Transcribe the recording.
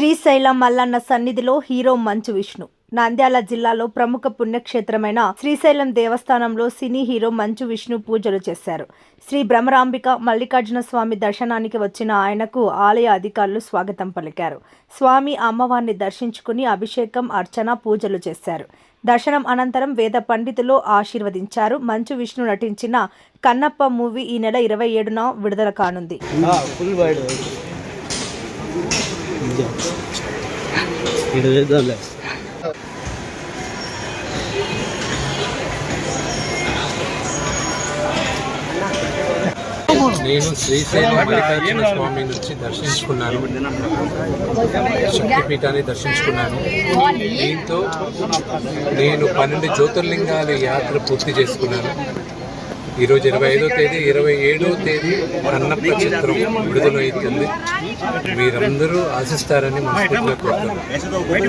శ్రీశైలం మల్లన్న సన్నిధిలో హీరో మంచు విష్ణు. నంద్యాల జిల్లాలో ప్రముఖ పుణ్యక్షేత్రమైన శ్రీశైలం దేవస్థానంలో సినీ హీరో మంచు విష్ణు పూజలు చేశారు. శ్రీ భ్రమరాంబిక మల్లికార్జున స్వామి దర్శనానికి వచ్చిన ఆయనకు ఆలయ అధికారులు స్వాగతం పలికారు. స్వామి అమ్మవారిని దర్శించుకుని అభిషేకం అర్చన పూజలు చేశారు. దర్శనం అనంతరం వేద పండితులు ఆశీర్వదించారు. మంచు విష్ణు నటించిన కన్నప్ప మూవీ ఈ నెల ఇరవై ఏడున విడుదల కానుంది. ఇక్కడ నేను శ్రీశైలం మల్లికార్జున స్వామి నుంచి దర్శించుకున్నాను. శక్తిపీఠాన్ని దర్శించుకున్నాను. దీంతో నేను పన్నెండు జ్యోతిర్లింగాల యాత్ర పూర్తి చేసుకున్నాను. ఈరోజు ఇరవై ఐదో తేదీ ఇరవై ఏడో తేదీ అన్నప్ప చిత్రం విడుదలవుతుంది. మీరందరూ ఆశిస్తారని మనస్ఫూర్తిగా కోరుతున్నాను